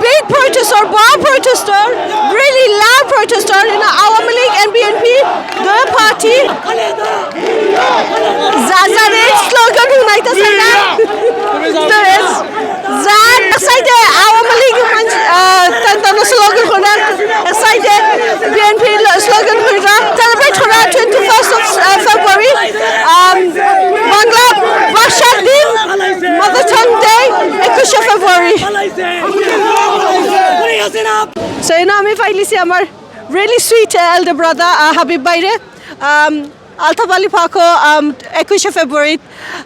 big protester, bar protester, really loud protester in Awami League and BNP, the party. একুশে ফেব্রুয়ারি So, you know, আমি পাইলিছি আমার really sweet uh, elder brother uh, Habib বাইরে um, Altaf Ali ফাকো um, একুশে ফেব্রুয়ারি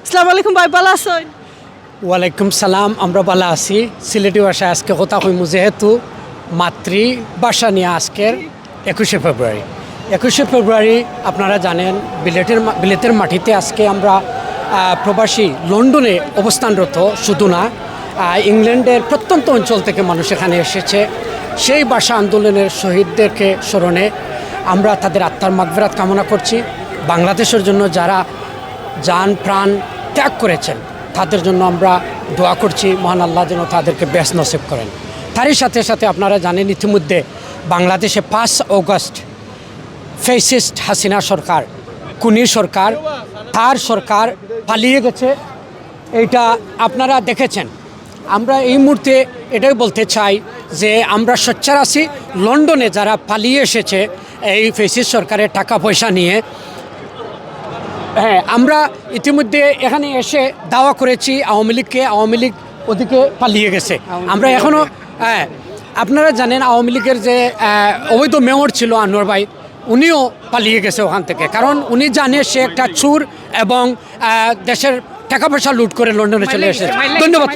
আসসালামু আলাইকুম ভাই ভালো আছেন ওয়ালাইকুম সালাম আমরা ভালো আছি। সিলেটি ভাষায় আজকে কথা কইমু যেহেতু মাতৃভাষা নিয়ে আজকের একুশে ফেব্রুয়ারি একুশে ফেব্রুয়ারি আপনারা জানেন বিলেটের মা- বিলেতের মাটিতে আজকে আমরা প্রবাসী লন্ডনে অবস্থানরত শুধু না ইংল্যান্ডের প্রত্যন্ত অঞ্চল থেকে মানুষ এখানে এসেছে। সেই ভাষা আন্দোলনের শহীদদেরকে স্মরণে আমরা তাদের আত্মার মাগফেরাত কামনা করছি। বাংলাদেশের জন্য যারা যান, প্রাণ ত্যাগ করেছেন, তাদের জন্য আমরা দোয়া করছি। মহান আল্লাহ যেন তাদেরকে বেশ নসিব করেন। তারই সাথে সাথে আপনারা জানেন, ইতিমধ্যে বাংলাদেশে পাঁচ অগস্ট ফেসিস্ট হাসিনা সরকার কুনি সরকার, তার সরকার পালিয়ে গেছে। এইটা আপনারা দেখেছেন। আমরা এই মুহূর্তে এটাই বলতে চাই যে আমরা সোচ্চার আছি লন্ডনে যারা পালিয়ে এসেছে এই ফেসিস্ট সরকারের টাকা পয়সা নিয়ে। হ্যাঁ আমরা ইতিমধ্যে এখানে এসে দাওয়া করেছি আওয়ামী লীগকে আওয়ামী লীগ ওদিকে পালিয়ে গেছে। আমরা এখনও হ্যাঁ আপনারা জানেন আওয়ামী লীগের যে অবৈধ মেয়র ছিল আনোয়ার ভাই উনিও পালিয়ে গেছে ওখান থেকে। কারণ উনি জানে সে একটা চুর এবং দেশের টাকা পয়সা লুট করে লন্ডনে চলে এসেছে। ধন্যবাদ।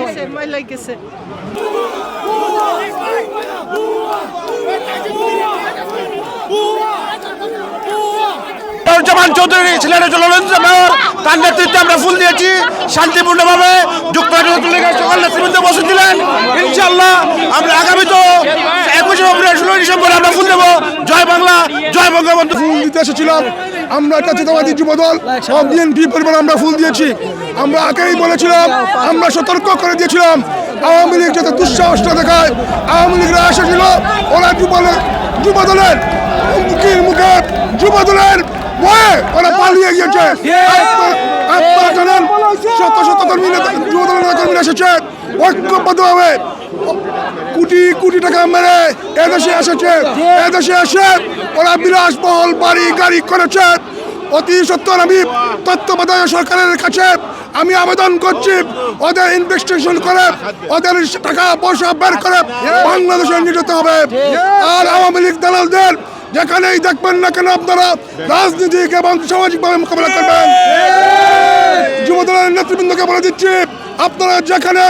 জামান চৌধুরী ছিলেন লড়ন্ত মেয়র তার নেতৃত্বে আমরা ফুল দিয়েছি শান্তিপূর্ণভাবে যুক্তরাজ্য লীগের সকল নেতৃবৃন্দ বসে দিলেন। ইনশাল্লাহ আমরা আগামী তো একুশে ফেব্রুয়ারি ষোলোই ডিসেম্বর আমরা ফুল দেবো। জয় বাংলা জয় বঙ্গবন্ধু। ফুল দিতে এসেছিলাম। আমরা একটা চেতাবাদী যুবদল সব বিএনপি পরিবার আমরা ফুল দিয়েছি। আমরা আগেই বলেছিলাম, আমরা সতর্ক করে দিয়েছিলাম। আওয়ামী লীগ যাতে দুঃসাহসটা দেখায়, আওয়ামী লীগরা এসেছিল ওরা যুবদলের যুবদলের মুখের মুখে যুবদলের ভয়ে ওরা পালিয়ে গিয়েছে। শত শত কর্মী যুবদলের নেতা কর্মীরা এসেছে। ঐক্যবদ্ধভাবে কোটি কোটি টাকা মেরে এদেশে এসেছে। এদেশে এসে ওরা বিলাসবহল বাড়ি গাড়ি করেছে। অতি সত্তর আমি তত্ত্বাবধায়ক সরকারের কাছে আমি আবেদন করছি, ওদের ইনভেস্টিগেশন করে, ওদের টাকা পয়সা বের করে বাংলাদেশে নিয়ে যেতে হবে। আর আওয়ামী লীগ দালালদের যেখানেই দেখবেন না কেন আপনারা রাজনীতিক এবং সামাজিকভাবে মোকাবেলা করবেন। যুবদলের নেতৃবৃন্দকে বলে দিচ্ছি, আপনারা যেখানে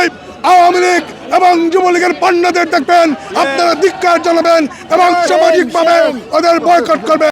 আওয়ামী লীগ এবং যুবলীগের পান্ডাদের দেখবেন, আপনারা ধিক্কার জানাবেন এবং সামাজিকভাবে ওদের বয়কট করবেন।